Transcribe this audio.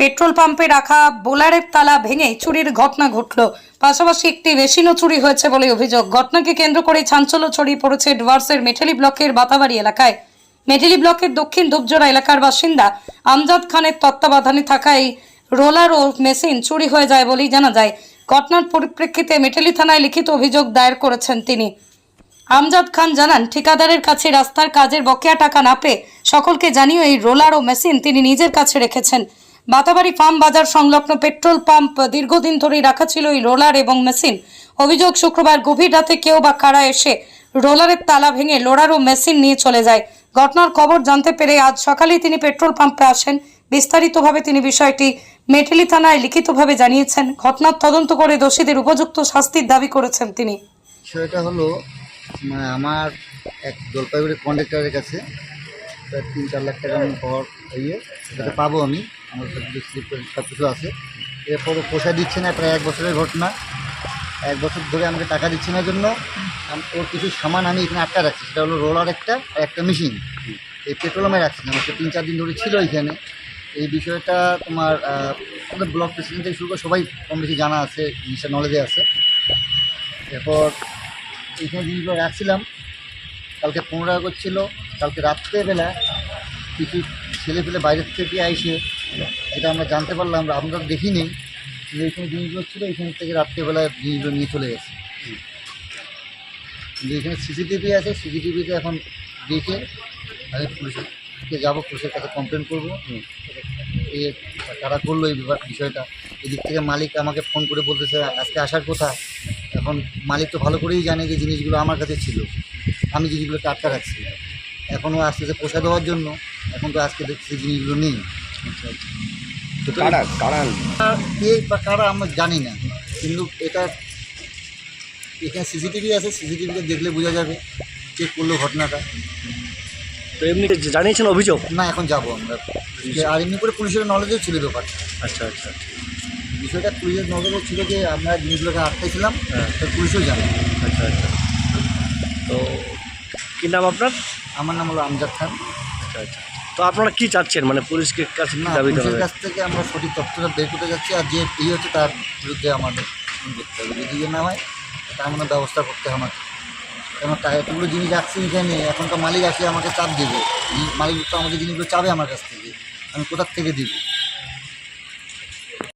Petrol পাম্পে রাখা বোলারের তালা ভেঙে চুরির ঘটনা ঘটল। পাশাপাশি একটি মেশিনও চুরি হয়েছে বলে অভিযোগ। ঘটনাকে কেন্দ্র করে চাঞ্চল্য ছড়িয়ে পড়েছে ডুয়ার্সের মেটেলি ব্লকের বাতাবাড়ি এলাকায়। মেটেলি ব্লকের দক্ষিণ ধূপজোড়া এলাকার বাসিন্দা আমজাদ খানের তত্ত্বাবধানে থাকা এই রোলার ও মেশিন চুরি হয়ে যায় বলেই জানা যায়। ঘটনার পরিপ্রেক্ষিতে মেটেলি থানায় লিখিত অভিযোগ দায়ের করেছেন তিনি। আমজাদ খান জানান, ঠিকাদারের কাছে রাস্তার কাজের বকেয়া টাকা না পেয়ে সকলকে জানিয়ে এই রোলার ও মেশিন তিনি নিজের কাছে রেখেছেন। বাতাবাড়ি ফার্ম বাজার সংলগ্ন পেট্রোল পাম্প দীর্ঘদিন ধরেই রাখা ছিল এই রোলার এবং মেশিন। অভিযোগ, শুক্রবার গভীর রাতে কেউ বা কারা এসে রোলারের তালা ভেঙে লোডার ও মেশিন নিয়ে চলে যায়। ঘটনার খবর জানতে পেরে আজ সকালেই তিনি পেট্রোল পাম্পে আসেন। বিস্তারিতভাবে তিনি বিষয়টি মেটেলি থানায় লিখিতভাবে জানিয়েছেন। ঘটনার তদন্ত করে দোষীদের উপযুক্ত শাস্তির দাবি করেছেন তিনি। বিষয়টা হলো মানে আমার এক জলপাইগুড়ি কন্ডাক্টরের কাছে প্রায় তিন চার লাখ টাকা আমি পাওয়ার ইয়ে সেটা পাবো আমি। আমার সব কিছু আছে। এরপরও পোষা দিচ্ছে না, প্রায় এক বছরের ঘটনা। এক বছর ধরে আমাকে টাকা দিচ্ছে না জন্য ওর কিছু সামান আমি এখানে আটকা রাখছি। সেটা হলো রোলার একটা আর একটা মেশিন এই পেট্রোল আমি রাখছি না আমার তিন চার দিন ধরে ছিল এখানে। এই বিষয়টা তোমার ব্লক প্রেসিডেন্ট থেকে শুরু করে সবাই কম বেশি জানা আছে জিনিসটা নলেজে আছে। এরপর এইখানে জিনিসগুলো রাখছিলাম। কালকে পনেরো আগস্ট ছিল। কালকে রাত্রেবেলা কিছু ছেলে পেলে বাইরের থেকে আইসে যেটা আমরা জানতে পারলাম, আমরা দেখিনি। যে এইখানে জিনিসগুলো ছিল এখান থেকে রাত্রেবেলা জিনিসগুলো নিয়ে চলে গেছে। কিন্তু এখানে সিসিটিভি আছে, সিসিটিভিতে এখন দেখে আমি পুলিশকে যাব, পুলিশের কাছে কমপ্লেন করব। এ তারা করল এই বিষয়টা। এদিক থেকে মালিক আমাকে ফোন করে বলতেছে, আজকে আসার কথা। এখন মালিক তো ভালো করেই জানে যে জিনিসগুলো আমার কাছে ছিল। আমি জিনিসগুলো টাটকা রাখছি। এখনও আসতেছে পোষা দেওয়ার জন্য এখন তো আজকে দেখছি জিনিসগুলো নেই। তো কারা? কারা? কে বা কারা আমরা জানি না। কিন্তু এটা এখানে সিসিটিভি আছে সিসিটিভিতে দেখলে বোঝা যাবে কে করল ঘটনাটা। তো এমনি জানিয়েছেন অভিযোগ? না এখন যাব আমরা। আর এমনি করে পুলিশের নলেজেও ছিল ব্যাপারটা। আচ্ছা আচ্ছা। বিষয়টা পুলিশের নজরে ছিল যে আমরা জিনিসগুলোকে আটকেছিলাম হ্যাঁ। তো পুলিশও জানে। আচ্ছা আচ্ছা। তো কি নাম আপনার? আমার নাম হলো আমজাদ খান। আচ্ছা আচ্ছা তো আপনারা কি চাচ্ছেন? মানে পুলিশকে কাছে কি না দাবি পুলিশের কাছ থেকে আমরা সঠিক তথ্যটা বের করতে যাচ্ছি আর যে এই হচ্ছে তার বিরুদ্ধে আমাদের করতে হবে। যদি ইয়ে না হয় তা আমাদের ব্যবস্থা করতে হবে আমাকে কেন তা এতগুলো জিনিস রাখছি এখানে এখন তো মালিক আসে আমাকে চাপ দেবে। এই মালিক তো আমাকে জিনিসগুলো চাবে আমার কাছ থেকে। আমি কোথার থেকে দিব?